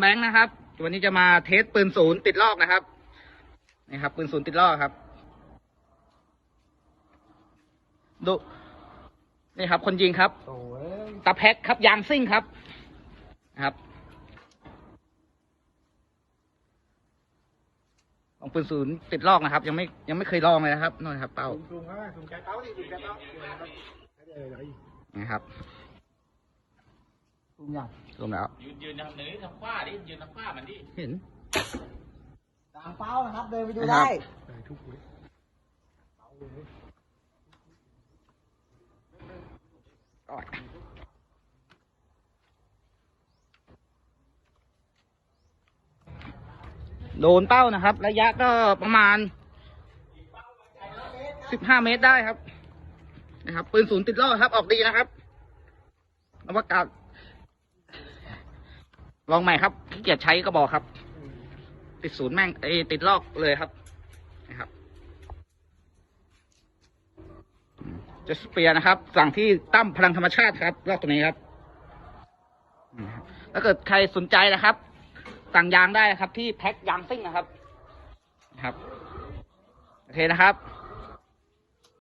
แบงค์นะครับ วันนี้จะมาเทสปืนศูนย์ติดลอกนะครับนี่ครับ ปืนศูนย์ติดลอกครับ ดูนี่ครับ คนยิงครับโอ้ยตาแพ็กครับยางซิ่งครับนะครับลองปืนศูนย์ติดลอกนะครับ ยังไม่ยังไม่เคยลองเลยนะครับนู่นครับ เป้าซูมเข้าไปซูมแกเต้าดิซูมแกเต้าเดี๋ยวนะครับ เดี๋ยวเดี๋ยวอีกนะครับซูมอย่างรวมแล้ว ยืนยืนทำนี้ทำขว้าดิยืนทำขว้ามันดิเห็นกลางเป้านะครับ เดินไปดูนะครับได้ใส่ทุกเลยเป้าเลยโดนเป้านะครับ ระยะก็ประมาณสิบห้าเมตรได้ครับ นะครับ ปืนศูนย์ติดล่อครับ ออกดีนะครับนวัตกรรม ลองใหม่ครับขี้เกียจใช้ก็บอกครับ ติดศูนย์แม่งเอยติดลอกเลยครับนะครับจะสเปียนะครับ สั่งที่ตั้มพลังธรรมชาติครับ ลอกตัวนี้ครับถ้าเกิดใครสนใจนะครับ สั่งยางได้นะครับ ที่แพ็คยางซิ่งนะครับนะครับ โอเคนะครับ